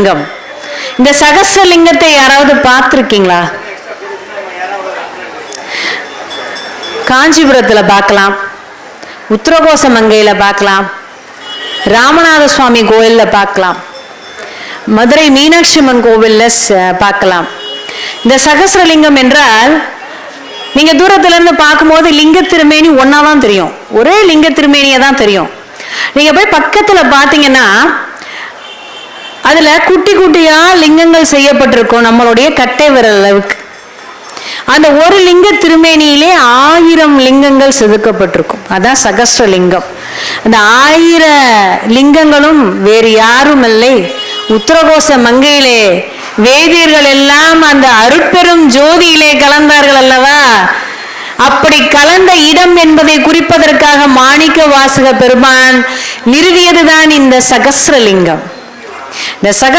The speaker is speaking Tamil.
சகஸ்ரலிங்கம் இந்த சகஸ்ரலிங்கத்தை யாராவது பார்த்துருக்கீங்களா? காஞ்சிபுரத்தில் பார்க்கலாம். உத்தரகோச மங்கையில் பார்க்கலாம். ராமநாத சுவாமி கோயிலில் பார்க்கலாம். மதுரை மீனாட்சி அம்மன் கோவில்ல பார்க்கலாம். இந்த சகஸ்ரலிங்கம் என்றால் நீங்க தூரத்துல இருந்து பார்க்கும்போது லிங்க திருமேனி ஒன்னா தான் தெரியும். ஒரே லிங்க திருமேனியை தான் தெரியும். நீங்க போய் பக்கத்துல பார்த்தீங்கன்னா அதில் குட்டி குட்டியாக லிங்கங்கள் செய்யப்பட்டிருக்கும் நம்மளுடைய கட்டை விரல் அளவுக்கு. அந்த ஒரு லிங்க திருமேனியிலே ஆயிரம் லிங்கங்கள் செதுக்கப்பட்டிருக்கும். அதான் சகஸ்ரலிங்கம் அந்த ஆயிர லிங்கங்களும் வேறு யாரும் இல்லை. உத்தரகோச மங்கையிலே வேதியர்கள் எல்லாம் அந்த அருட்பெரும் ஜோதியிலே கலந்தார்கள் அல்லவா? அப்படி கலந்த இடம் என்பதை குறிப்பதற்காக மாணிக்க வாசக பெருமான் நிறுவியதுதான் இந்த சகஸ்ரலிங்கம் இந்த சகஸ்ர